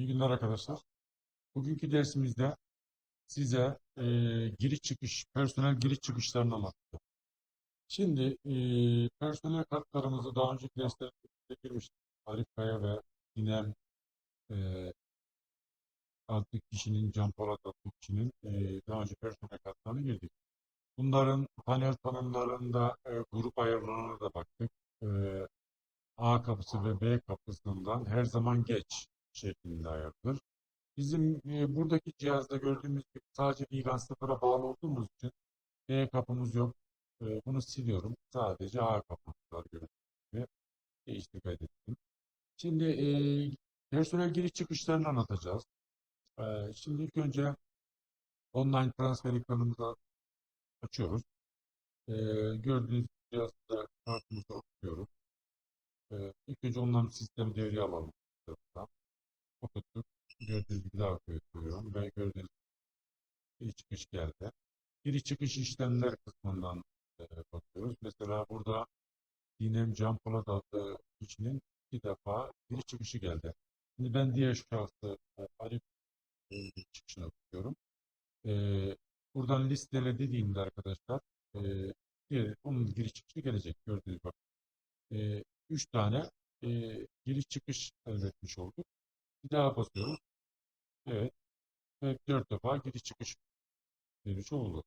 İyi günler arkadaşlar. Bugünkü dersimizde size e, giriş çıkış, personel giriş çıkışlarını anlatacağım. Şimdi e, personel kartlarımızı daha önceki derslerde girmiştik. Arif Kaya ve İnem e, adlı kişinin, Can Polat adlı kişinin e, daha önce personel kartlarını girdik. Bunların panel tanımlarında e, grup ayarlarına da baktık. E, A kapısı ve B kapısından her zaman geç şeklinde ayarlanır. Bizim e, buradaki cihazda gördüğümüz gibi sadece Vegan sıfıra bağlı olduğumuz için B kapımız yok. E, bunu siliyorum. Sadece A kapımız var gördüğünüz gibi. Değişti kaydettim. Şimdi e, personel giriş çıkışlarını anlatacağız. E, şimdi ilk önce online transfer ekranımızı açıyoruz. E, gördüğünüz cihazda kartımızı okuyoruz. E, ilk önce onların sistemi devreye alalım. Okuttuk. Gördüğünüz gibi daha koyuyorum ve gördüğünüz giriş çıkış geldi. Giriş çıkış işlemler kısmından e, bakıyoruz. Mesela burada Dinem Can Polat adlı kişinin iki defa giriş çıkışı geldi. Şimdi ben diğer şahsı e, Arif e, çıkışına bakıyorum. E, buradan listele dediğimde arkadaşlar e, onun giriş çıkışı gelecek. Gördüğünüz bak. E, üç tane e, giriş çıkış elde etmiş olduk. Bir daha basıyoruz. Evet. Ve dört defa giriş çıkış demiş oldu.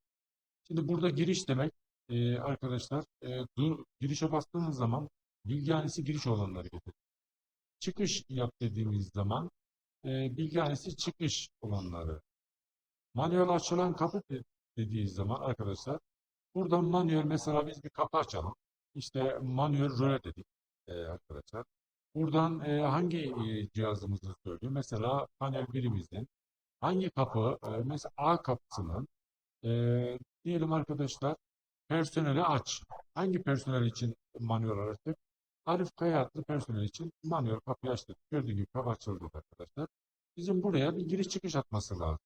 Şimdi burada giriş demek e, arkadaşlar e, dur, girişe bastığınız zaman bilgihanesi giriş olanları getirir. Çıkış yap dediğimiz zaman e, bilgihanesi çıkış olanları. Manuel açılan kapı de- dediği zaman arkadaşlar buradan manuel mesela biz bir kapı açalım. İşte manuel röle dedik e, arkadaşlar. Buradan e, hangi e, cihazımızı söylüyor? Mesela panel birimizin hangi kapı? E, mesela A kapısının e, diyelim arkadaşlar personeli aç. Hangi personel için manuel açtık? Arif Kaya adlı personel için manuel kapıyı açtık. Gördüğünüz gibi kapı açıldı arkadaşlar. Bizim buraya bir giriş çıkış atması lazım.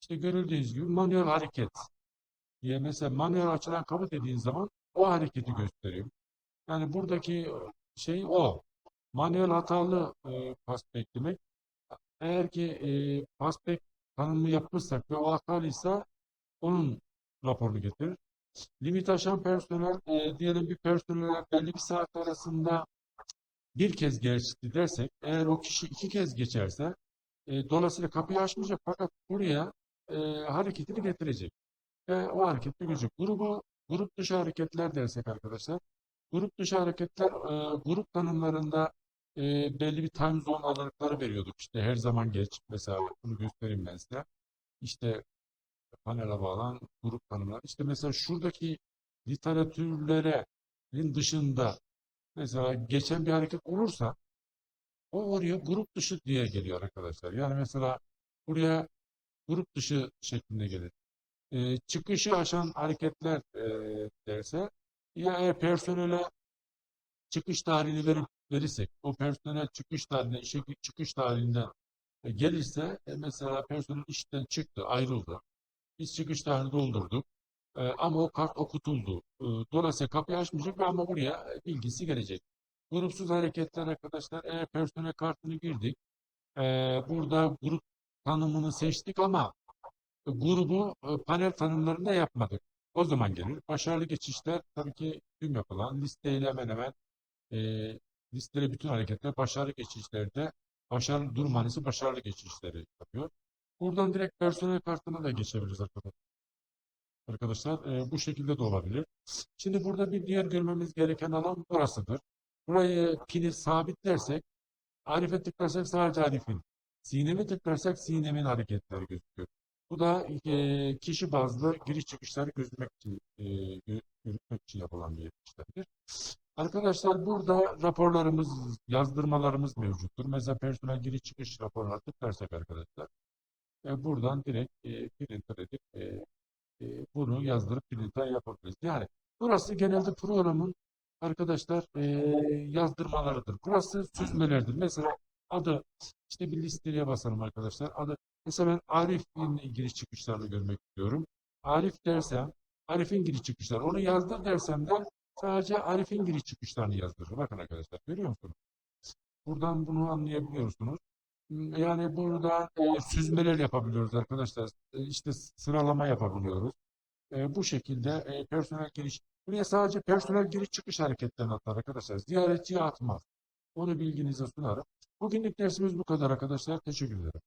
İşte görüldüğünüz gibi manuel hareket diye mesela manuel açılan kapı dediğin zaman o hareketi gösteriyor. Yani buradaki şey o. Manuel hatalı e, paspek demek. Eğer ki e, paspek tanımı yapmışsak ve o hatalıysa onun raporunu getirir. Limit aşan personel e, diyelim bir personel belli bir saat arasında bir kez geçti dersek eğer o kişi iki kez geçerse e, dolayısıyla kapıyı açmayacak fakat buraya e, hareketini getirecek. Ve o harekette görecek. Grubu grup dışı hareketler dersek arkadaşlar grup dışı hareketler e, grup tanımlarında e, belli bir time zone aralıkları veriyorduk. İşte her zaman geç. Mesela bunu göstereyim ben size. İşte panele bağlan grup tanımları. İşte mesela şuradaki literatürlerin dışında mesela geçen bir hareket olursa o oraya grup dışı diye geliyor arkadaşlar. Yani mesela buraya grup dışı şeklinde gelir. E, çıkışı aşan hareketler e, derse ya personele çıkış tarihini verip verirsek o personel çıkış tarihine işe çıkış tarihinden e, gelirse e, mesela personel işten çıktı ayrıldı. Biz çıkış tarihini doldurduk. E, ama o kart okutuldu. E, dolayısıyla kapıyı açmayacak ama buraya bilgisi gelecek. Grupsuz hareketler arkadaşlar eğer personel kartını girdik. burada grup tanımını seçtik ama grubu e, panel tanımlarında yapmadık. O zaman gelir. Başarılı geçişler tabii ki tüm yapılan listeyle hemen hemen listeli bütün hareketler başarılı geçişlerde başarılı durmanesi başarılı geçişleri yapıyor. Buradan direkt personel kartına da geçebiliriz arkadaşlar. Arkadaşlar e, bu şekilde de olabilir. Şimdi burada bir diğer görmemiz gereken alan burasıdır. Burayı pini sabitlersek Arif'e tıklarsak sadece Arif'in. Sinem'e tıklarsak Sinem'in hareketleri gözüküyor. Bu da e, kişi bazlı giriş çıkışları gözükmek için, e, gö- gözükmek için yapılan bir işlemdir. Arkadaşlar burada raporlarımız, yazdırmalarımız mevcuttur. Mesela personel giriş çıkış raporuna tıklarsak arkadaşlar e, buradan direkt e, printer edip e, e, bunu yazdırıp printer yapabiliriz. Yani burası genelde programın arkadaşlar e, yazdırmalarıdır. Burası süzmelerdir. Mesela adı işte bir listeye basalım arkadaşlar. Adı mesela ben Arif'in giriş çıkışlarını görmek istiyorum. Arif dersem Arif'in giriş çıkışları. Onu yazdır dersem de sadece Arif'in giriş çıkışlarını yazdırır. Bakın arkadaşlar görüyor musunuz? Buradan bunu anlayabiliyorsunuz. Yani burada e, süzmeler yapabiliyoruz arkadaşlar. E, işte sıralama yapabiliyoruz. E, bu şekilde e, personel giriş. Buraya sadece personel giriş çıkış hareketlerini atar arkadaşlar. Ziyaretçiye atmaz. Onu bilginize sunarım. Bugünlük dersimiz bu kadar arkadaşlar. Teşekkür ederim.